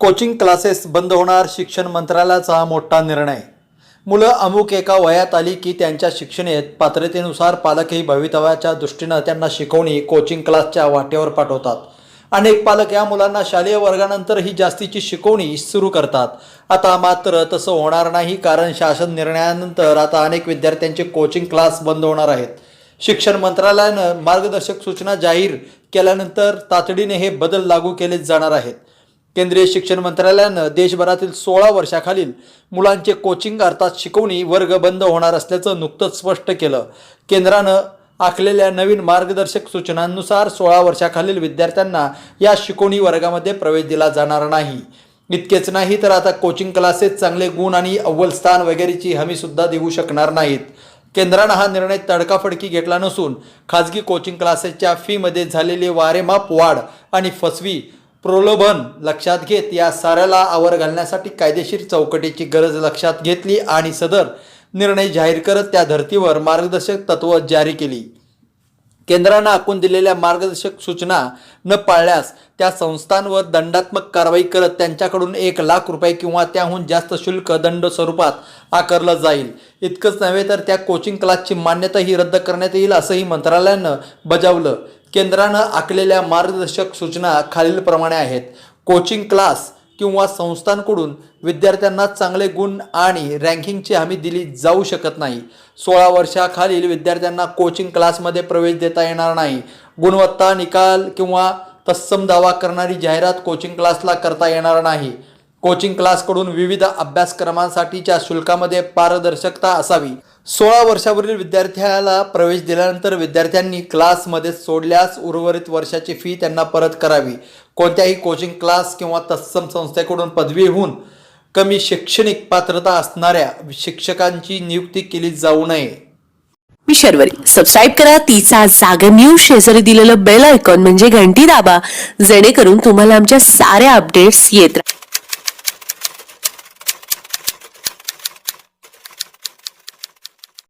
Coaching classes बंद होणार शिक्षण मंत्रालयाचा हा मोठा निर्णय. मुलं अमुक एका वयात आली की त्यांच्या शिक्षणेत पात्रतेनुसार पालकही भवितव्याच्या दृष्टीनं त्यांना शिकवणी कोचिंग क्लासच्या वाटेवर पाठवतात. अनेक पालक या मुलांना शालेय वर्गानंतर ही जास्तीची शिकवणी सुरू करतात. आता मात्र तसं होणार नाही कारण शासन निर्णयानंतर आता अनेक विद्यार्थ्यांचे कोचिंग क्लास बंद होणार आहेत. शिक्षण मंत्रालयानं मार्गदर्शक सूचना जाहीर केल्यानंतर तातडीने हे बदल लागू केले जाणार आहेत. केंद्रीय शिक्षण मंत्रालयानं देशभरातील सोळा वर्षाखालील मुलांचे कोचिंग अर्थात शिकवणी वर्ग बंद होणार असल्याचं नुकतंच स्पष्ट केलं. केंद्रानं आखलेल्या नवीन मार्गदर्शक सूचनांनुसार सोळा वर्षाखालील विद्यार्थ्यांना या शिकवणी वर्गामध्ये प्रवेश दिला जाणार नाही. इतकेच नाही तर आता कोचिंग क्लासेस चांगले गुण आणि अव्वल स्थान वगैरेची हमीसुद्धा देऊ शकणार नाहीत. केंद्रानं हा निर्णय तडकाफडकी घेतला नसून खाजगी कोचिंग क्लासेसच्या फीमध्ये झालेली वारेमाप वाढ आणि फसवी प्रलोभन लक्षात घेत या साऱ्याला आवर घालण्यासाठी कायदेशीर चौकटीची गरज लक्षात घेतली आणि सदर निर्णय जाहीर करत त्या धर्तीवर मार्गदर्शक तत्व जारी केली. केंद्रानं आखून दिलेल्या मार्गदर्शक सूचना न पाळल्यास त्या संस्थांवर दंडात्मक कारवाई करत त्यांच्याकडून एक लाख रुपये किंवा त्याहून जास्त शुल्क दंड स्वरूपात आकारलं जाईल. इतकंच नव्हे तर त्या कोचिंग क्लासची मान्यताही रद्द करण्यात येईल असंही मंत्रालयानं बजावलं. केंद्रानं आखलेल्या मार्गदर्शक सूचना खालीलप्रमाणे आहेत. कोचिंग क्लास किंवा संस्थांकडून विद्यार्थ्यांना चांगले गुण आणि रँकिंगची हमी दिली जाऊ शकत नाही. सोळा वर्षाखालील विद्यार्थ्यांना कोचिंग क्लासमध्ये प्रवेश देता येणार नाही. गुणवत्ता निकाल किंवा तत्सम दावा करणारी जाहिरात कोचिंग क्लासला करता येणार नाही. कोचिंग क्लासकडून विविध अभ्यासक्रमांसाठीच्या शुल्कामध्ये पारदर्शकता असावी. सोळा वर्षावरील विद्यार्थ्याला प्रवेश दिल्यानंतर विद्यार्थ्यांनी क्लासमध्ये सोडल्यास उर्वरित वर्षाची फी त्यांना परत करावी. कोणत्याही कोचिंग क्लास किंवा तत्सम संस्थेकडून पदवीहून कमी शैक्षणिक पात्रता असणाऱ्या शिक्षकांची नियुक्ती केली जाऊ नये. मी सबस्क्राईब करा. तिचा जागर न्यूज शेजारी दिलेलं बेल आयकॉन म्हणजे घंटी दाबा. जेणेकरून तुम्हाला आमच्या साऱ्या अपडेट्स येत राहतील